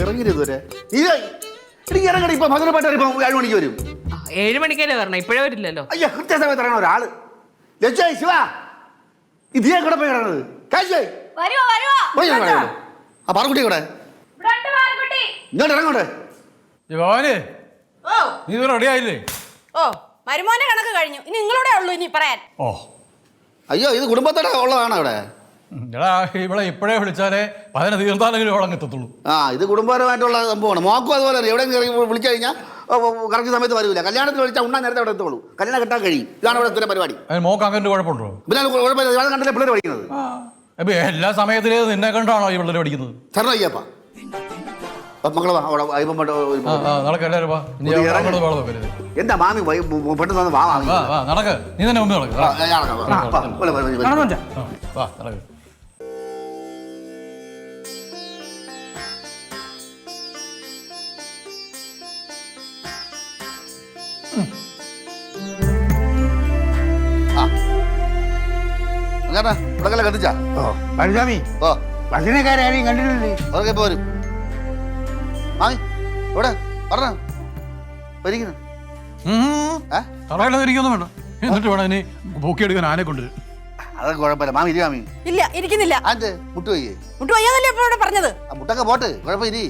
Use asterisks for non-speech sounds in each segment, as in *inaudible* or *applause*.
ഇറങ്ങരുത് ഇതുവരെ? നീ എനിക്ക് ഇറങ്ങണം ഇപ്പൊ ഭദ്രമായിട്ട് ഇപ്പൊ ഏഴ് മണിക്ക് വരും. ആ, ഏഴ് മണിക്കല്ലേ വരണം? ഇപ്പോഴേ വരില്ലല്ലോ. അയ്യ കൃത്യസമയത്ത് ഇറങ്ങണം ഒരാൾ. ശിവ. ഇതേ കൂടെ പോയി കിടന്നത് കാശേ വരുവോ വരുവോ? പോയി ഞാൻ കിടക്കണം. ആ പാറക്കുട്ടി കൂടെ ഇവിടെ ഉണ്ട് പാറക്കുട്ടി. ഇങ്ങോട്ട് ഇറങ്ങോട്ടെ. ഭവാനി ഓ. നീ ഇത് റെഡി ആയില്ലേ? ഓ മരുമോനെ കണക്ക് കഴിഞ്ഞു. ഇനി നിങ്ങളോടെ ഉള്ളൂ ഇനി പറയാൻ. ഓ. അയ്യോ ഇത് കുടുംബത്തോടെ ഉള്ളതാണ് ഇവിടെ? ഇവിടെ ഇപ്പോഴേ വിളിച്ചാലേ പതിനെ തീർത്താലെങ്കിലും അങ്ങ് എത്തത്തുള്ളൂ ആ ഇത് കുടുംബപരമായിട്ടുള്ള സംഭവമാണ് മോക്കും അതുപോലെ എവിടെ എവിടെയെങ്കിലും വിളിച്ചു കഴിഞ്ഞാൽ കറക്റ്റ് സമയത്ത് വരില്ല കല്യാണത്തിന് വിളിച്ചാൽ ഉണ്ണാൻ നേരത്തെ അവിടെ എത്തുള്ളൂ കല്യാണം കിട്ടാൻ കഴിയും ഇതാണ് ഇവിടെ സ്ഥിരം പരിപാടി മോക്ക് അങ്ങനെ കുഴപ്പമുണ്ടോ പിന്നെ കുഴപ്പമില്ല കണ്ടില്ലേ പിള്ളേർ പഠിക്കുന്നത് അപ്പൊ എല്ലാ സമയത്തിലും നിന്നെ കണ്ടാണോ ഈ പിള്ളേർ പഠിക്കുന്നത് ശരണം അയ്യപ്പ മക്കളെ അവിടെ എന്താ മാമി പെട്ടെന്ന് വാ വാ വാ നടക്ക് നീ തന്നെ മുമ്പ് നടക്ക് നടക്ക് അങ്ങേട്ടാ ഇവിടെ കത്തിച്ചാ ഓ പഴസ്വാമി ഓ. ഭക്ഷണക്കാരും കണ്ടിട്ടില്ലേ അവരൊക്കെ ഇപ്പൊ വരും മാമി ഇവിടെ പറഞ്ഞ. വരിക്കുന്നു ഏ? തറയില്ലാതെ ഇരിക്കൊന്നും വേണ്ട. എന്നിട്ട് വേണം ഇനി പൊക്കിയെടുക്കാൻ ആനെ കൊണ്ട്. അതൊക്കെ കുഴപ്പമില്ല. മാമി ഇരി മാമി. ഇല്ല ഇരിക്കുന്നില്ല. അതെ മുട്ട് വയ്യേ മുട്ട് വയ്യാന്നല്ലേ ഇപ്പൊ ഇവിടെ പറഞ്ഞത്? ആ മുട്ടൊക്കെ പോട്ട്. കുഴപ്പമില്ല.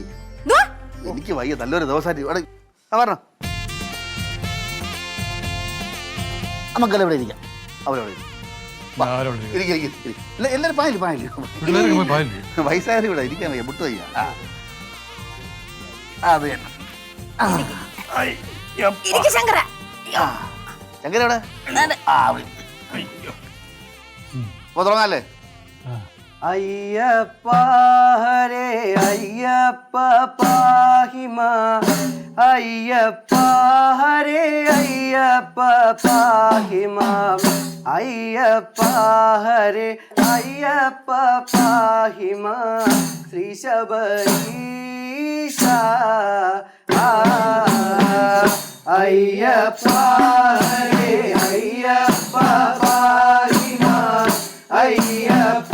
എനിക്ക് വയ്യ. നല്ലൊരു ദിവസമായിട്ട് പറഞ്ഞോ. നമുക്കെല്ലാം ഇവിടെ ഇരിക്കാം. അവരോട് ഇരിക്കാം. ഇരിക്കും. എല്ലാവരും പായില്ല പായില്ല വയസ്സായാലും ഇവിടെ ഇരിക്കാൻ വയ്യ മുട്ട് വയ്യ ആ. ആ, അത് തന്നെ. ശങ്കര. എവിടെ? ആ അപ്പൊ തുടങ്ങാല്ലേ? അയ്യപ്പ ഹരേ അയ്യപ്പ പാഹിമ. അയ്യപ്പ ഹരേ അയ്യപ്പ പാഹിമ. അയ്യപ്പ ഹരേ അയ്യപ്പ പാഹിമ. ശ്രീ ശബരീശ അയ്യപ്പ ഹരേ അയ്യപ്പ പാഹിമ. അയ്യപ്പ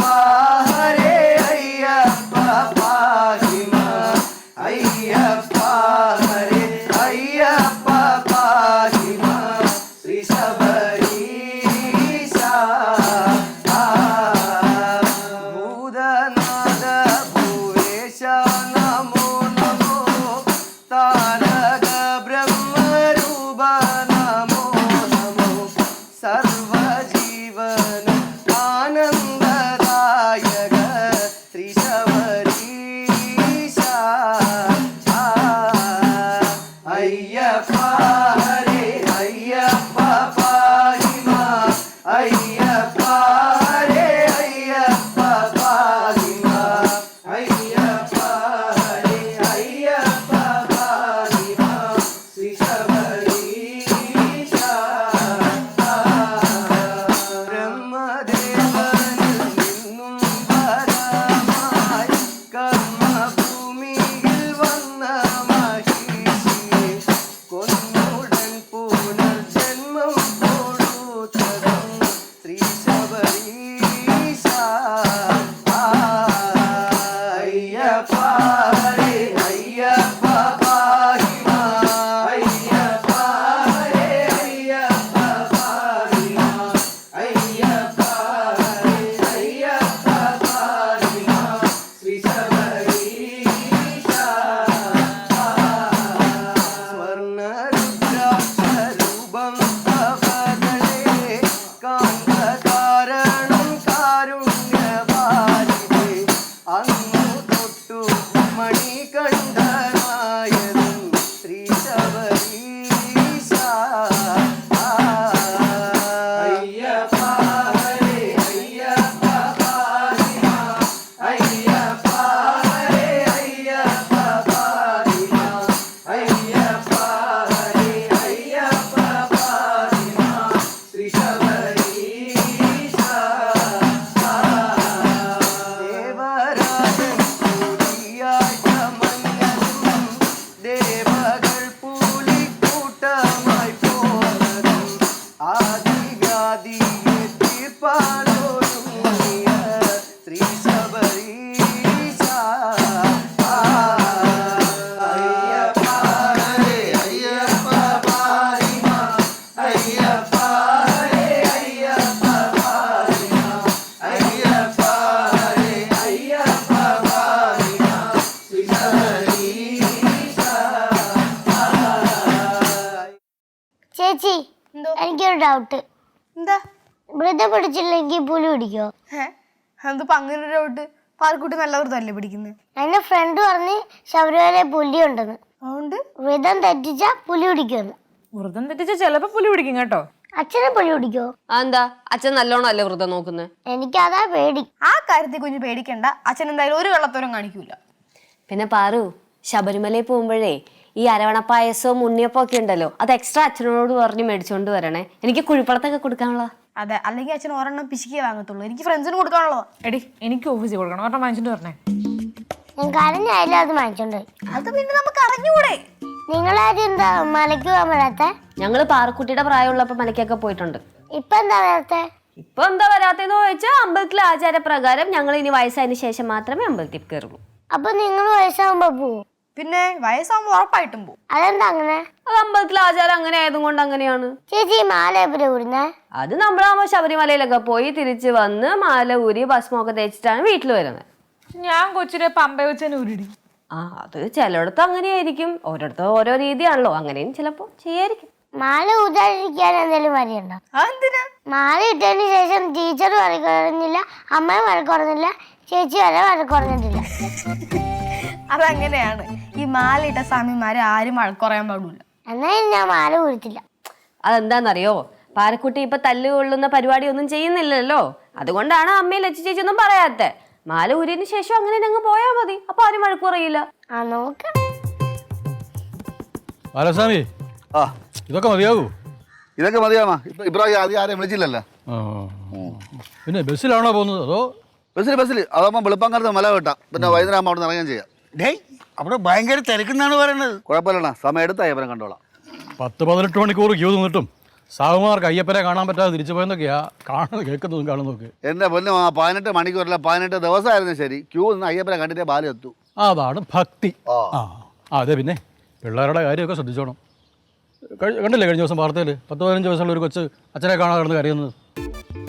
هيا فاري هيا. அவனின் ഡൗട്ട്. എന്താ? വ്രതം പിടിച്ചില്ലെങ്കിൽ പുലി പിടിക്കോ? എന്തിപ്പോ അങ്ങനെ ഒരു ഡൗട്ട്? പാൽക്കുട്ടി നല്ല വ്രതമല്ലേ പിടിക്കുന്നത് എന്റെ ഫ്രണ്ട് പറഞ്ഞ് ശബരിമല പുലി ഉണ്ടെന്ന്. അതുകൊണ്ട്? വ്രതം തെറ്റിച്ച പുലി പിടിക്കുമെന്ന്. വ്രതം തെറ്റിച്ച ചിലപ്പോ പുലി പിടിക്കും കേട്ടോ. അച്ഛനെ പുലി പിടിക്കോ? എന്താ അച്ഛൻ നല്ലോണം അല്ലേ വ്രതം നോക്കുന്നത് എനിക്കതാ പേടി. ആ കാര്യത്തിൽ കുഞ്ഞ് പേടിക്കണ്ട. അച്ഛൻ എന്തായാലും ഒരു വെള്ളത്തോരം കാണിക്കൂല. പിന്നെ പാറു ശബരിമലയിൽ പോകുമ്പോഴേ ഈ അരവണ പായസവും ഉണ്ണിയപ്പം ഒക്കെ ഉണ്ടല്ലോ. അത് എക്സ്ട്രാ അച്ഛനോട് പറഞ്ഞ് മേടിച്ചോണ്ട് വരണേ. എനിക്ക് കുഴിപ്പടത്തൊക്കെ കൊടുക്കാനുള്ള? അതെ അല്ലെങ്കിൽ അച്ഛൻ ഒരെണ്ണം പിശിക്കേ വാങ്ങത്തുള്ളൂ. എനിക്ക് ഫ്രണ്ട്സിന് കൊടുക്കാനുള്ളോ എടി എനിക്ക് ഓഫീസിൽ കൊടുക്കണം. ഒരെണ്ണം വാങ്ങിച്ചിട്ട് പറഞ്ഞേ ഞാൻ കരഞ്ഞായാലും അത് വാങ്ങിച്ചോണ്ട് വരണേ അത് പിന്നെ നമുക്ക് അറിഞ്ഞൂടെ? നിങ്ങളാരും എന്താ മലയ്ക്ക് പോകാൻ വരാത്തെ? ഞങ്ങൾ പാറക്കുട്ടിയുടെ പ്രായമുള്ളപ്പോ മലയ്ക്കൊക്കെ പോയിട്ടുണ്ട്. ഇപ്പൊ എന്താ വരാത്തെ? ഇപ്പൊ എന്താ വരാത്തെന്ന് ചോദിച്ചാൽ അമ്പലത്തിലെ ആചാരപ്രകാരം ഞങ്ങൾ ഇനി വയസ്സായതിനു ശേഷം മാത്രമേ അമ്പലത്തിൽ കയറുള്ളൂ. അപ്പൊ നിങ്ങൾ വയസ്സാകുമ്പോ പോവും? പിന്നെ വയസ്സാകുമ്പോൾ ഉറപ്പായിട്ടും പോകും അതെന്താ അങ്ങനെ? അത് അമ്പലത്തിലെ ആചാരം അങ്ങനെ ആയതും കൊണ്ട് അങ്ങനെയാണ്. ചേച്ചി മാല എവിടെ ഊരുന്നേ? അത് നമ്മളാകുമ്പോൾ ശബരിമലയിലൊക്കെ പോയി തിരിച്ച് വന്ന് മാല ഊരി ഭസ്മൊക്കെ തേച്ചിട്ടാണ് വീട്ടിൽ വരുന്നത് ഞാൻ കൊച്ചിനെ പമ്പ വെച്ചതിന് ഉരുടി ആ അത് ചിലയിടത്ത് അങ്ങനെയായിരിക്കും. ഓരോരുത്തർ ഓരോ രീതിയാണല്ലോ. അങ്ങനെയും ചിലപ്പോ ചെയ്യായിരിക്കും. മാല ഊതാതിരിക്കാൻ എന്തെങ്കിലും വഴിയുണ്ടോ? അതെന്തിനാ? മാല ഇട്ടതിന് ശേഷം ടീച്ചർ വരക്കുറഞ്ഞില്ല അമ്മ പറഞ്ഞില്ല ചേച്ചി വരെ വഴക്ക് പറഞ്ഞിട്ടില്ല. *laughs* അതങ്ങനെയാണ്. ഈ മാലയിട്ട സ്വാമിമാരെ ആരും വഴക്കുറയാൻ പാടില്ല. എന്നാ ഞാൻ മാല ഊരത്തില്ല. അതെന്താണെന്നറിയോ പാരക്കുട്ടി ഇപ്പൊ തല്ല് കൊള്ളുന്ന പരിപാടി ഒന്നും ചെയ്യുന്നില്ലല്ലോ. അതുകൊണ്ടാണ് അമ്മയും ലച്ചു ചേച്ചി ഒന്നും പറയാത്തെ. മാല ഊരിയതിന് ശേഷം അങ്ങനെ അങ്ങ് പോയാ മതി. അപ്പൊ ആരും വഴക്കുറയില്ല ആ നോക്കാം. ബാലസ്വാമി ആ. ഇതൊക്കെ മതിയാകൂ? ഇതൊക്കെ മതിയാമാ ഇബ്രാഹിം ആദ്യം ആരെയും വിളിച്ചില്ലല്ലോ. പിന്നെ ബസ്സിലാണോ പോകുന്നത്? അതോ ബസ്സിൽ ബസ്സിൽ അതാകുമ്പോൾ വെളുപ്പാങ്കാലത്ത് മല കേട്ടാ. പിന്നെ വൈകുന്നേരം ആകുമ്പോൾ അവിടെ നിന്ന് ഇറങ്ങുകയും ചെയ്യാം. ഡേയ് അവിടെ ഭയങ്കര തിരക്കെന്നാണ് പറയുന്നത് കുഴപ്പമില്ല സമയം എടുത്ത് അയ്യപ്പനെ കണ്ടോളാം. പത്ത് പതിനെട്ട് മണിക്കൂർ ക്യൂ നിന്നിട്ടും സാഹുമാർക്ക് അയ്യപ്പനെ കാണാൻ പറ്റാതെ തിരിച്ചു പോയെന്നൊക്കെയാ കാണുന്നത് കേൾക്കുന്നതും കാണുന്നതൊക്കെ എന്റെ പൊന്നു ആ പതിനെട്ട് മണിക്കൂറല്ല പതിനെട്ട് ദിവസമായിരുന്നു ശരി. ക്യൂ നിന്ന് അയ്യപ്പനെ കണ്ടിട്ട് ബാലം എത്തു. അതാണ് ഭക്തി. ആ. ആ, അതെ പിന്നെ പിള്ളേരുടെ കാര്യമൊക്കെ ശ്രദ്ധിച്ചോണം. കഴി- കണ്ടില്ലേ കഴിഞ്ഞ ദിവസം വാർത്തയിൽ പത്ത് പതിനഞ്ച് വയസ്സുള്ള ഒരു കൊച്ച് അച്ഛനെ കാണാതെ കിടന്ന് കരയുന്നത്.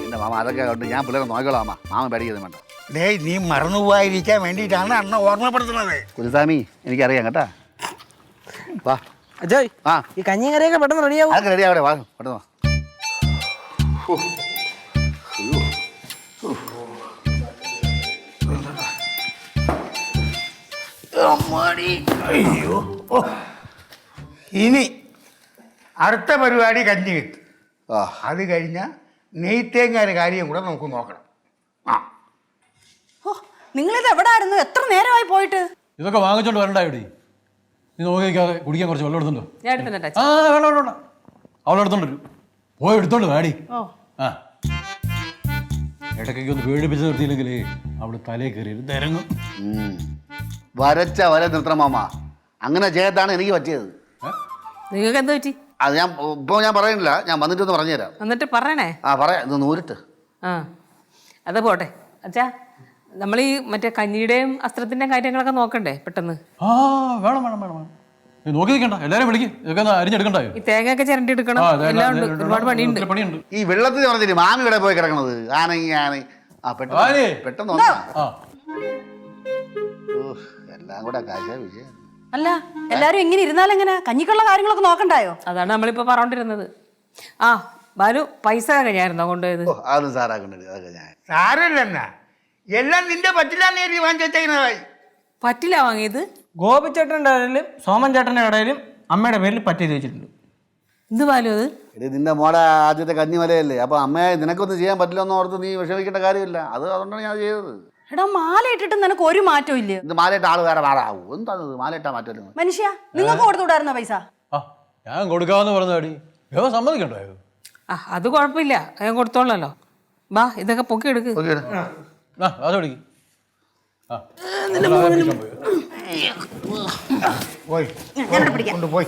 എന്റെ മാമ അതൊക്കെ കൊണ്ട് ഞാൻ പിള്ളേരെ നോക്കിക്കോളാം മാമ. മാമ പേടിക്കുന്നു വേണ്ട. ഡേയ് നീ മറന്നു പോകാതിരിക്കാൻ വേണ്ടിയിട്ടാണ് അണ്ണ ഓർമ്മപ്പെടുത്തുന്നത്. കുരുസാമി എനിക്കറിയാം കേട്ടാ. വാ. അജയ് ആ. ഈ കഞ്ഞിയും കറിയൊക്കെ പെട്ടെന്ന് റെഡിയാവും? അതൊക്കെ റെഡി വാ പെട്ടെന്ന് വാ. അയ്യോ. ഓ. ഇനി അടുത്ത പരിപാടി കഞ്ഞി കിട്ടും ആ. അത് കഴിഞ്ഞാൽ നെയ്ത്തേങ്ങാൻ കാര്യം കൂടെ നമുക്ക് നോക്കണം. ആ. നിങ്ങളിത് എവിടായിരുന്നു? എത്ര നേരമായി പോയിട്ട്? ഇതൊക്കെ വാങ്ങിച്ചോണ്ട് വരണ്ട ഇവിടെ നീ നോക്കിക്കാതെ കുടിക്കാൻ കുറച്ച് വെള്ളം എടുത്തുണ്ടോ? ഞാൻ ആ വെള്ളം അവളെ എടുത്തോണ്ട് വരും. പോയി എടുത്തോണ്ട് വേടി. ആ. ഇടയ്ക്കൊക്കെ ഒന്ന് പേടിപ്പിച്ച് നിർത്തിയില്ലെങ്കിൽ അവൾ തലേ കയറി തിരങ്ങും ഉം. വരച്ച വര നിർത്തണം മാമ. അങ്ങനെ ചെയ്താണ് എനിക്ക് പറ്റിയത്. നിങ്ങൾക്ക് എന്ത് പറ്റി? അത് ഞാൻ ഇപ്പോൾ ഞാൻ പറയുന്നില്ല. ഞാൻ വന്നിട്ട് ഒന്ന് പറഞ്ഞുതരാം. എന്നിട്ട് പറയണേ. ആ പറയാം. ഇത് നൂരിട്ട് ആ. അത് പോട്ടെ. അച്ഛാ. നമ്മൾ ഈ മറ്റേ കഞ്ഞിയുടെയും അസ്ത്രത്തിന്റെ കാര്യങ്ങളൊക്കെ നോക്കണ്ടേ പെട്ടെന്ന്? ആ വേണം വേണം വേണം വേണം. നീ നോക്കി നിൽക്കണ്ട. എല്ലാവരും വിളിക്കും. ഇതൊക്കെ ഒന്ന് അരിഞ്ഞെടുക്കണ്ടായോ? ഈ തേങ്ങയൊക്കെ ചിരണ്ടി എടുക്കണം ആ, അതെ, എല്ലാം ഉണ്ട്. അതെ, ഒരുപാട് പണിയുണ്ട്. ഒത്തിരി പണിയുണ്ട്. ഈ വെള്ളത്തിൽ പറഞ്ഞിട്ട് മാമി ഇവിടെ പോയി കിടക്കണത്. ആനങ്ങി ആന ആ പെട്ടെന്ന്? പെട്ടെന്ന് വന്നാ. ആ. ഊഹ്, എല്ലാം കൂടെ കാശ വിജയം അല്ല എല്ലാരും ഇങ്ങനെ ഇരുന്നാലെങ്ങനെ കഞ്ഞിക്കുള്ള കാര്യങ്ങളൊക്കെ നോക്കണ്ടായോ? അതാണ് നമ്മളിപ്പോ പറഞ്ഞോണ്ടിരുന്നത്. ആ ബാലു പൈസ കഴിഞ്ഞായിരുന്നോ കൊണ്ടുപോയത്? ഓ അതൊന്നും സാറാക്കണ്ടത് അതൊക്കെ ഞാൻ. സാരമില്ലെന്നാ. എല്ലാം നിന്റെ പറ്റില്ലാന്ന് എഴുതി വാങ്ങിച്ചേക്കുന്നതായി പറ്റില്ല വാങ്ങിയത്. ഗോപിച്ചേട്ടന്റെ ഇടയിലും സോമൻ ചേട്ടന്റെ ഇടയിലും അമ്മയുടെ പേരിൽ പറ്റി വെച്ചിട്ടുണ്ട്. എന്ത് അത്? എടി നിന്റെ മോടെ ആദ്യത്തെ കന്നിമലയല്ലേ? അപ്പൊ അമ്മയെ നിനക്കൊന്നും ചെയ്യാൻ പറ്റില്ലെന്ന് ഓർത്ത് നീ വിഷമിക്കേണ്ട കാര്യമില്ല. അത് അതുകൊണ്ടാണ് ഞാൻ ചെയ്തത്. എടാ മാല ഇട്ടിട്ട് നിനക്ക് ഒരു മാറ്റവും ഇല്ല. ഇത് മാലയിട്ട ആൾ വേറെ മാറാവൂ എന്താണത് മാലയിട്ടാ മാറ്റം മനുഷ്യ നിങ്ങൾക്ക് കൊടുത്തുവിടായിരുന്ന പൈസ? ആ ഞാൻ കൊടുക്കാമെന്ന് പറഞ്ഞാടി യോ സമ്മതിക്കണ്ടോ? ആ അത് കുഴപ്പമില്ല. ഞാൻ കൊടുത്തോളല്ലോ വാ ഇതൊക്കെ പൊക്കി എടുക്ക് ആ അത് പിടിക്ക്. ആ. പോയി. കൊണ്ടുപോയി.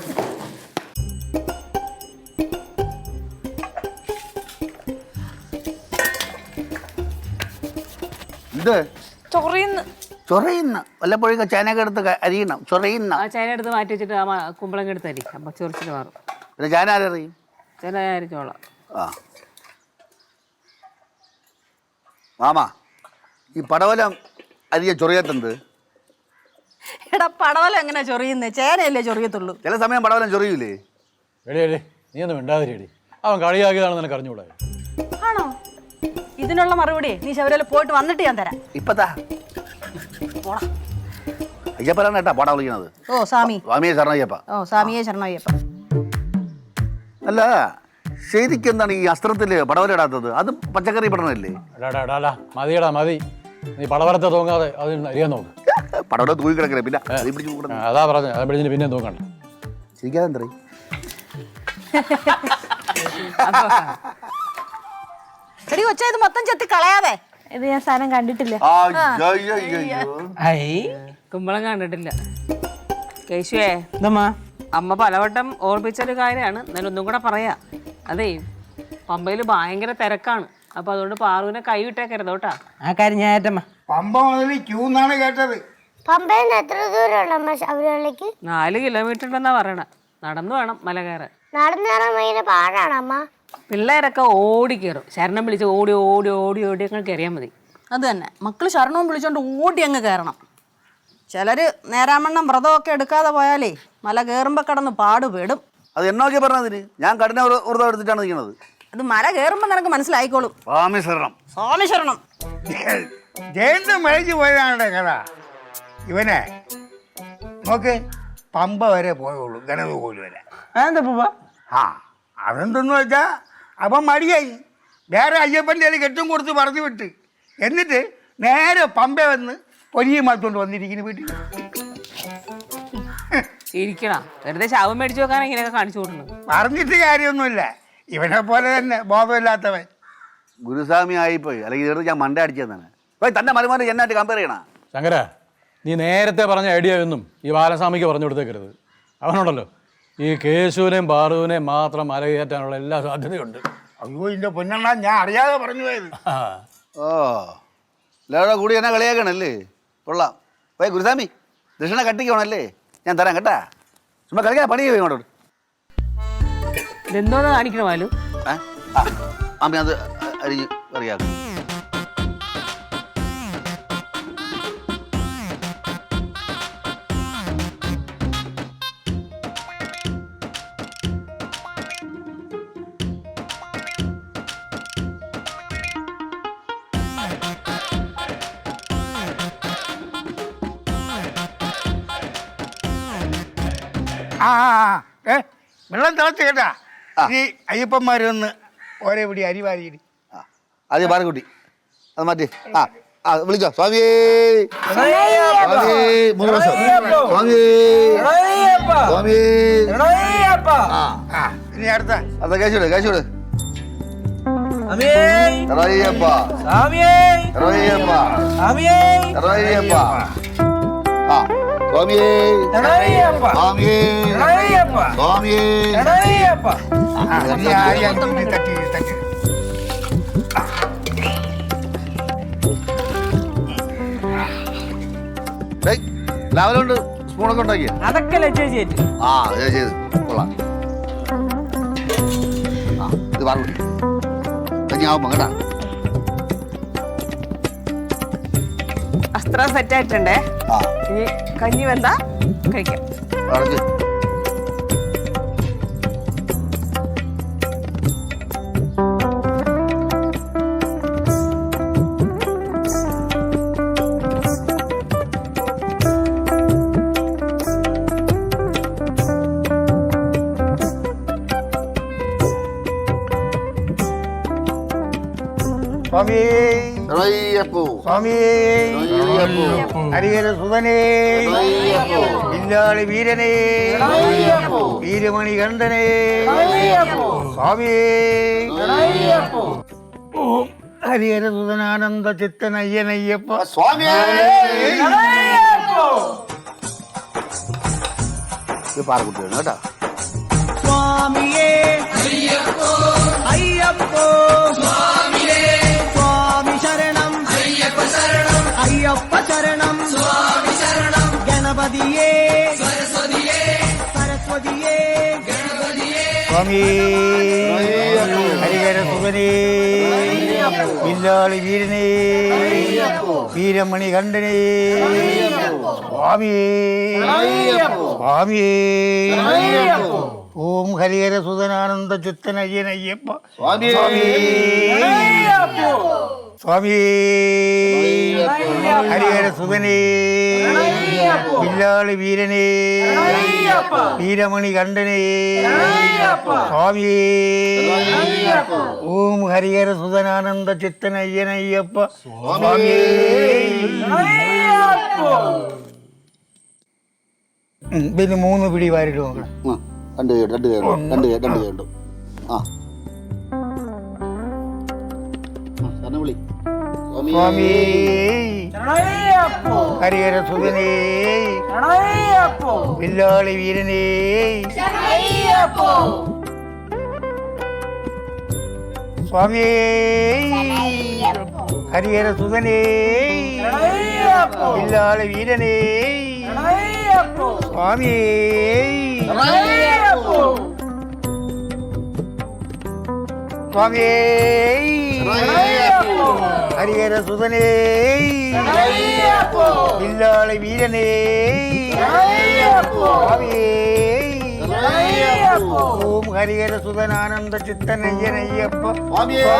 ഇത് ചൊറിയുന്നു. ചൊറയുന്ന. വല്ലപ്പോഴൊക്കെ ചേനയൊക്കെ എടുത്ത് ക- അരിയണം. ചൊറയുന്ന. ആ ചേന എടുത്ത് മാറ്റി വെച്ചിട്ട് ആ മ- കുമ്പളങ്ങ എടുത്ത് അരി. അപ്പം ചൊറിച്ചിട്ട് മാറും. പിന്നെ ചേന ആരറിയും ചേന അരിച്ചോളാം ആ. മാമാ. ഈ പടവലം അരിയ ചൊറിയത്തുണ്ട് എടാ പടവലം എങ്ങനെ ചൊറിയുന്നേ? ചേനയല്ലേ ചൊറിയത്തുള്ളൂ. ചില സമയം പടവലം ചൊറിയൂലേ? എടി എടി നീ ഒന്നും മിണ്ടാതിരി അവൻ കളിയാക്കിയതാണെന്ന് നിനക്ക് അറിഞ്ഞൂടാ. ആണോ? ഇതിനുള്ള മറുപടി നീ ശബരിമല പോയിട്ട് വന്നിട്ട് ഞാൻ തരാം. ഇപ്പത്താ. പോടാ. അയ്യപ്പനാണ് കേട്ടാ പാടാ വിളിക്കണത്. ഓ സ്വാമി. സ്വാമിയെ ശരണയ്യപ്പ. ഓ സ്വാമിയെ ശരണയ്യപ്പ. അല്ല ശരിക്കെന്താണ് ഈ അസ്ത്രത്തിൽ പടവലിടാത്തത് അത് പച്ചക്കറി എടാ മതിയടാ മതി. നീ പടവരത്തെ തോങ്ങാതെ അത് അറിയാൻ നോക്ക്. പടവലം തൂക്കി കിടക്കണേ പിന്നെ അത് പിടിച്ച് കൂടെ അതാ പറഞ്ഞു അത് പിടിച്ചിട്ട് പിന്നെ തോക്കണ്ട എന്താ എടി കൊച്ചാ ഇത് മൊത്തം ചെത്തി കളയാതെ. ഇത് ഞാൻ സാധനം കണ്ടിട്ടില്ല. കുമ്പളം കണ്ടിട്ടില്ല. കേശുവേ എന്തമ്മാ അമ്മ പലവട്ടം ഓർമ്മിച്ചൊരു കാര്യമാണ്. എന്നാലും ഒന്നും കൂടെ പറയാ. അതേ പമ്പയിൽ ഭയങ്കര തിരക്കാണ്. അപ്പൊ അതുകൊണ്ട് പാറുവിനെ കൈ വിട്ടേക്കരുത് കേട്ടാ. ആ കാര്യം ഞാൻ ഏറ്റമ്മ. പമ്പ മുതൽ ക്യൂ എന്നാണ് കേട്ടത്. പമ്പയിൽ നിന്ന് എത്ര ദൂരമുണ്ട് അമ്മ ശബരിമലയ്ക്ക് നാല് കിലോമീറ്റർ ഉണ്ടെന്നാ പറയണ. നടന്നു വേണം മല കയറാൻ. നടന്നു കയറാൻ ഭയങ്കര പാടാണ് അമ്മ. പിള്ളേരൊക്കെ ഓടി കയറും. ശരണം വിളിച്ച് ഓടി ഓടി ഓടി ഓടി അങ്ങ് കയറിയാൽ മതി. അത് തന്നെ. മക്കൾ ശരണവും വിളിച്ചോണ്ട് ഓടി അങ്ങ് കയറണം. ചിലര് നേരാമണ്ണം വ്രതമൊക്കെ എടുക്കാതെ പോയാലേ മല കയറുമ്പോ കടന്ന് പാടുപെടും. അത് എന്നൊക്കെ പറഞ്ഞതിന് ഞാൻ കഠിന വ്ര- വ്രതം എടുത്തിട്ടാണ് നിൽക്കുന്നത് അത് മല കയറുമ്പോ നിനക്ക് മനസ്സിലായിക്കോളും. സ്വാമി ശരണം സ്വാമി ശരണം ജയന്ത് മരിച്ചു പോയതാണ് കഥ. ഇവനെ നോക്ക് പമ്പ വരെ പോയുള്ളൂ ഗണതകോൽ വരെ എന്താ ആ അതെന്തെന്ന് വെച്ചാൽ അപ്പൊ മടിയായി. വേറെ അയ്യപ്പന്റെ അതിൽ കെട്ടും കൊടുത്ത് പറഞ്ഞു വിട്ട്. എന്നിട്ട് നേരെ പമ്പ വന്ന് പൊരിയും മാത്തോണ്ട് വന്നിരിക്കുന്നു വീട്ടിൽ. ഇരിക്കണം. വെറുതെ ശവം മേടിച്ചു വെക്കാൻ ഇങ്ങനെയൊക്കെ കാണിച്ചു കൊടുക്കുന്നു പറഞ്ഞിട്ട് കാര്യമൊന്നുമില്ല. ഇവനെ പോലെ തന്നെ ബോധമില്ലാത്തവൻ. ഗുരുസ്വാമി ആയിപ്പോയി. അല്ലെങ്കിൽ ഇതെടുത്ത് ഞാൻ മണ്ട അടിച്ചതാണ് പോയി തന്നെ മരുമാരെ എന്നായിട്ട് കമ്പയർ ചെയ്യണ? ശങ്കര നീ നേരത്തെ പറഞ്ഞ ഐഡിയ ഒന്നും ഈ ബാലസ്വാമിക്ക് പറഞ്ഞു കൊടുത്തേക്കരുത്. അവനുണ്ടല്ലോ ഈ കേശുവിനെയും ബാറുവിനെയും മാത്രം മലകയറ്റാനുള്ള എല്ലാ സാധ്യതയുണ്ട്. അയ്യോ ഇന്റെ പൊന്നെണ്ണ ഞാൻ അറിയാതെ പറഞ്ഞു പോയത്. ആ. ഓ എല്ലാവരുടെ കൂടി എന്നെ കളിയാക്കണല്ലേ? കൊള്ളാം. പോയി ഗുരുസ്വാമി ദക്ഷിണ കട്ടിക്കണല്ലേ ഞാൻ തരാം കേട്ടാ. ചുമ്മാ കളിക്കാൻ പണി ചെയ്യും ഇങ്ങോട്ട് ഇതെന്തോന്ന് കാണിക്കണ? ആ അമ്മ അത് അരിഞ്ഞ് കറിയാക്കും. ആ വെള്ളം തിളച്ച് കേട്ടാ. ഈ അയ്യപ്പന്മാരൊന്ന് ഓരോ പിടി അരി വാരിയിടി. അതെ പാറക്കുട്ടി അത് മാറ്റി. ആ. ആ വിളിച്ചോ. സ്വാമിയേ സ്വാമി മൂന്ന് പ്രാവശ്യം. സ്വാമിയേ സ്വാമിയേ ആ. ആ ഇനി അടുത്ത. അതാ കേശോട് കേശോട് റയ്യപ്പ റയ്യപ്പ റയ്യപ്പ ആ. സ്വാമിയേ സ്വാമിയേ സ്വാമിയേ തട്ടി തട്ടി രാവിലെ ഉണ്ട് സ്പൂണൊക്കെ ഉണ്ടാക്കിയ അതൊക്കെ ആ ചെയ്ത് കൊള്ളാം ഇത് പറഞ്ഞു കഞ്ഞാവുമ്പോ കേട്ടാ അസ്ത്രം സെറ്റ് ആയിട്ടുണ്ടേ. ഇനി കഞ്ഞി വെന്താ കഴിക്കാം. പറഞ്ഞു. സ്വാമി റയ്യപ്പു സ്വാമി റയ്യപ്പു ഹരിഹര സുതനേ റയ്യപ്പു വില്ലാളി വീരനേ വീരമണി കണ്ഠനേ സ്വാമി ഓം ഹരിഹര സുതനാനന്ദ ചിത്തനയ്യനയ്യപ്പ സ്വാമിയേ ഇത് പാറക്കുട്ടിയാണ് കേട്ടാ സ്വാമിയേ അയ്യപ്പോ സ്വാമി ശരണം അയ്യപ്പ ശരണം സ്വാമി. ഹരിഹര സുഖനേ വില്ലാളി വീരനേ. വീരമണി കണ്ടനേ. സ്വാമിയേ. സ്വാമിയേ. ഓം ഹരിഹര സുതനാനന്ദ ചിത്തനയ്യനയ്യപ്പ സ്വാമിയേ. സ്വാമിയേ. ഹരിഹര സുതനേ വില്ലാളി വീരനേ. വീരമണി കണ്ഠനേ സ്വാമിയേ. ഓം ഹരിഹര സുതനാനന്ദ ചിത്തനയ്യനയ്യപ്പ. സ്വാമിയേ. ഉം, പിന്നെ മൂന്ന് പിടി വാരിട്ട് നോക്കണം ആ, രണ്ട് രണ്ട് രണ്ട് രണ്ട് ആ. വിളി സ്വാമി സ്വാമിയേ ഹരിഹര സുതനേ വില്ലാളി വീരനേ സ്വാമിയേ ഹരിഹര സുതനേ വില്ലാളി വീരനേ സ്വാമിയേ സ്വാമിയേ ഹരിഹര സുതനേ വില്ലാളി വീരനേ സ്വാമിയേ ഓം ഹരിഹര സുതനാനന്ദ ചിത്തനയ്യനയ്യപ്പ സ്വാമിയേ.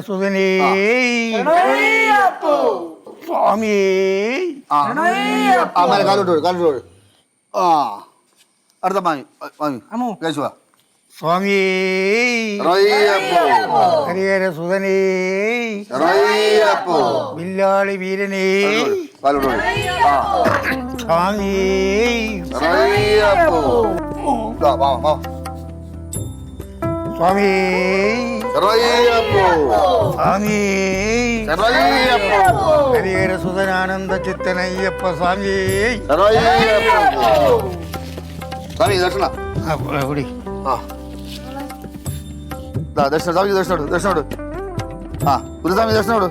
സുതനേ സ്വാമിയേ ആ. ആ. മേലെ കാലോട്ട് വീഴ്, കാലോട്ട് വീഴ്. ആ. അടുത്ത മാമി മാമി കേശുവാ. ഹരിഹര സുതനേ ശരണയ്യപ്പോ. വില്ലാളി വീരനേ. കാലോട്ട് വീഴ്. ആ. സ്വാമിയേ. ദാ, വാ, വാ. സ്വാമിയേ ശരണയ്യപ്പോ. ഹരിഹര സുതനാനന്ദ ചിത്തനയ്യപ്പ ശരണയ്യപ്പോ. സ്വാമി ദർശന. ഇവിടെ. ആ ദർശനം സ്വാമിക്ക് ദർശനോട് ദർശനോട് ആ ഗുരുസ്വാമി ദർശനോട്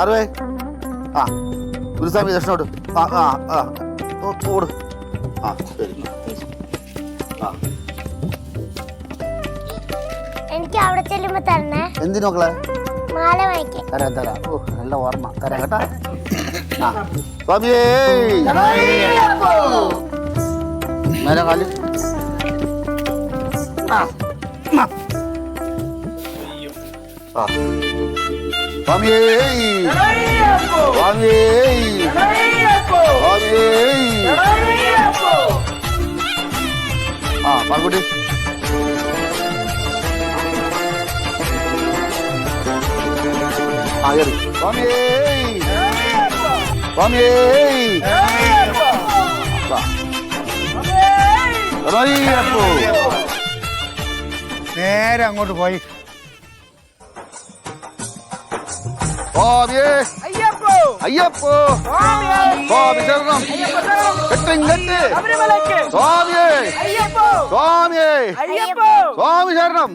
ആറുവേ ആ ഗുരുസ്വാമി ദർശനോട് ആ ആ ആ. ഓട്. ആ ശരി. ആ. എനിക്ക് അവിടെ ചെല്ലുമ്പോ തരണേ. എന്തിനു മക്കളെ? മാല വാങ്ങിക്കാൻ. തരാം തരാം. ഓ നല്ല ഓർമ്മ. തരാം കേട്ടാ. ആ സ്വാമിയേ. മേലെ കാൽ. ആ ആ. ആ. സ്വാമിയേ. സ്വാമിയേ. സ്വാമിയേ. ആ പാർക്കുട്ടി ആ കയറി. നേരെ അങ്ങോട്ട് പോയി. സ്വാമിയേ. അയ്യപ്പോ സ്വാമി ശരണം കെട്ടും കെട്ട് സ്വാമിയേ. സ്വാമിയേ. സ്വാമി ശരണം.